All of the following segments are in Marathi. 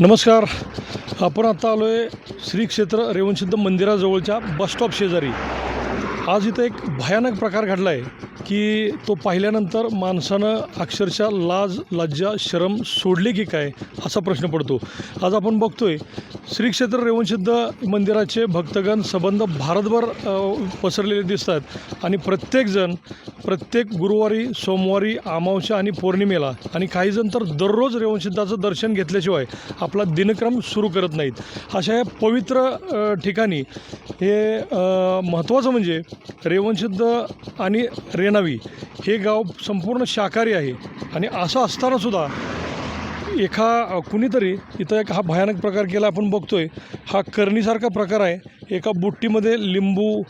नमस्कार. आपण आता आलो आहे श्री क्षेत्र रेवणसिद्ध मंदिराजवळच्या बसस्टॉप शेजारी. आज इथं एक भयानक प्रकार घडला आहे की तो पाहिल्यानंतर माणसानं अक्षरशः लाज लज्जा शरम सोडली की काय असा प्रश्न पडतो. आज आपण बघतोय श्री क्षेत्र रेवणसिद्ध मंदिराचे भक्तगण संबंध भारतभर पसरलेले दिसतात आणि प्रत्येकजण प्रत्येक गुरुवारी सोमवारी अमावस्या आणि पौर्णिमेला आणि काहीजण तर दररोज रेवणसिद्धाचं दर्शन घेतल्याशिवाय आपला दिनक्रम सुरू करत नाहीत. अशा या पवित्र ठिकाणी हे महत्त्वाचं म्हणजे रेवणसिद्ध आणि रेणावी हे गाव संपूर्ण शाकाहारी आहे. आणि असं असतानासुद्धा एका कुणीतरी इथं एक हा भयानक प्रकार केला आपण बघतो आहे हा करणीसारखा प्रकार आहे. एका बुट्टीमध्ये लिंबू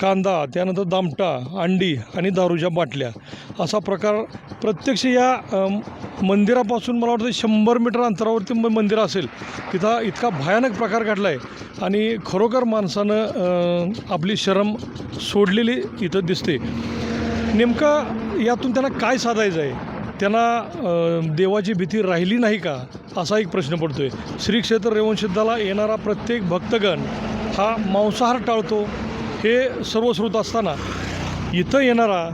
कांदा त्यानंतर दामटा अंडी आणि दारूच्या बाटल्या असा प्रकार प्रत्यक्ष या मंदिरापासून मला वाटतं शंभर मीटर अंतरावरती मंदिर असेल. तिथं इतका भयानक प्रकार घडला आहे आणि खरोखर माणसानं आपली शरम सोडलेली इथं दिसते. नेमकं यातून त्यांना काय साधायचं आहे? त्यांना देवाची भीती राहिली नाही का? असा एक प्रश्न पडतो आहे श्री क्षेत्र रेवणसिद्धाला येणारा प्रत्येक भक्तगण हा मांसाहार टाळतो. हे सर्वश्रुत असताना इथं येणारा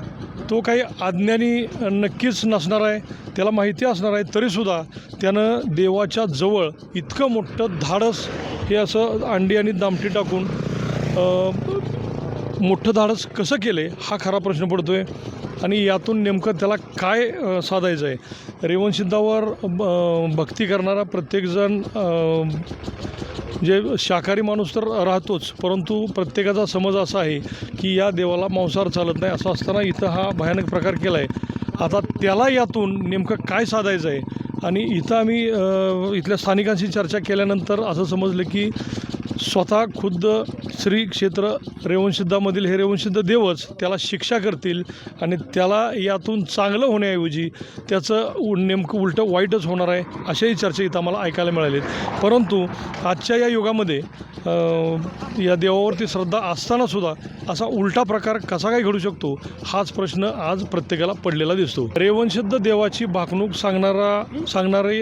तो काही अज्ञानी नक्कीच नसणार आहे. त्याला माहिती असणार आहे. तरीसुद्धा त्यानं देवाच्या जवळ इतकं मोठं धाडस हे असं अंडी आणि दामटी टाकून मोठं धाडस कसं केले हा खरा प्रश्न पडतो आहे आणि यातून नेमकं त्याला काय साधायचं आहे रेवणसिद्धावर ब- भक्ती करणारा प्रत्येकजण जे म्हणजे शाकाहारी माणूस तर राहतोच परंतु प्रत्येकाचा समज असा आहे की या देवाला मांसाहार चालत नाही असं असताना इथं हा भयानक प्रकार केला आहे आता त्याला यातून नेमकं काय साधायचं आहे आणि इथं आम्ही इथल्या स्थानिकांशी चर्चा केल्यानंतर असं समजलं की स्वतः खुद्द श्री क्षेत्र रेवणसिद्धामधील हे रेवणसिद्ध देवच त्याला शिक्षा करतील आणि त्याला यातून चांगलं होण्याऐवजी त्याचं उ नेमकं उलटं वाईटच होणार आहे अशाही चर्चा इथं आम्हाला ऐकायला मिळालेत. परंतु आजच्या या युगामध्ये या देवावरती श्रद्धा असतानासुद्धा असा उलटा प्रकार कसा काय घडू शकतो हाच प्रश्न आज प्रत्येकाला पडलेला दिसतो. रेवणसिद्ध देवाची भाकणूक सांगणारा सांगणारे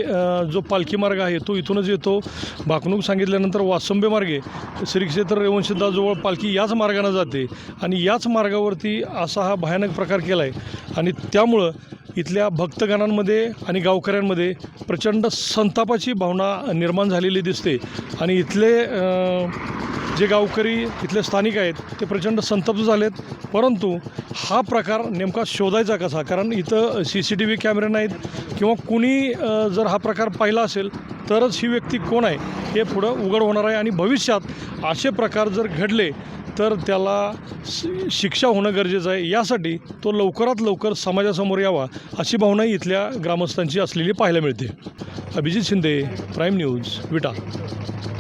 जो पालखी मार्ग आहे तो इथूनच येतो. भाकणूक सांगितल्यानंतर वासंबे मार्गे श्री क्षेत्र सिद्धाजवळ पालखी याच मार्गानं जाते आणि याच मार्गावरती असा हा भयानक प्रकार केला आहे आणि त्यामुळं इथल्या भक्तगणांमध्ये आणि गावकऱ्यांमध्ये प्रचंड संतापाची भावना निर्माण झालेली दिसते. आणि इथले जे गावकरी इथले स्थानिक आहेत ते प्रचंड संतप्त झालेत. परंतु हा प्रकार नेमका शोधायचा कसा? कारण इथं सी सी टी व्ही कॅमेरे नाहीत किंवा कुणी जर हा प्रकार पाहिला असेल तरच ही व्यक्ती कोण आहे हे पुढं उघड होणार आहे. आणि भविष्यात असे प्रकार जर घडले तर त्याला शि- शिक्षा होणं गरजेचं आहे. यासाठी तो लवकरात लवकर समाजासमोर यावा अशी भावना इथल्या ग्रामस्थांची असलेली पाहायला मिळते. Abhijit Shinde prime news Vita.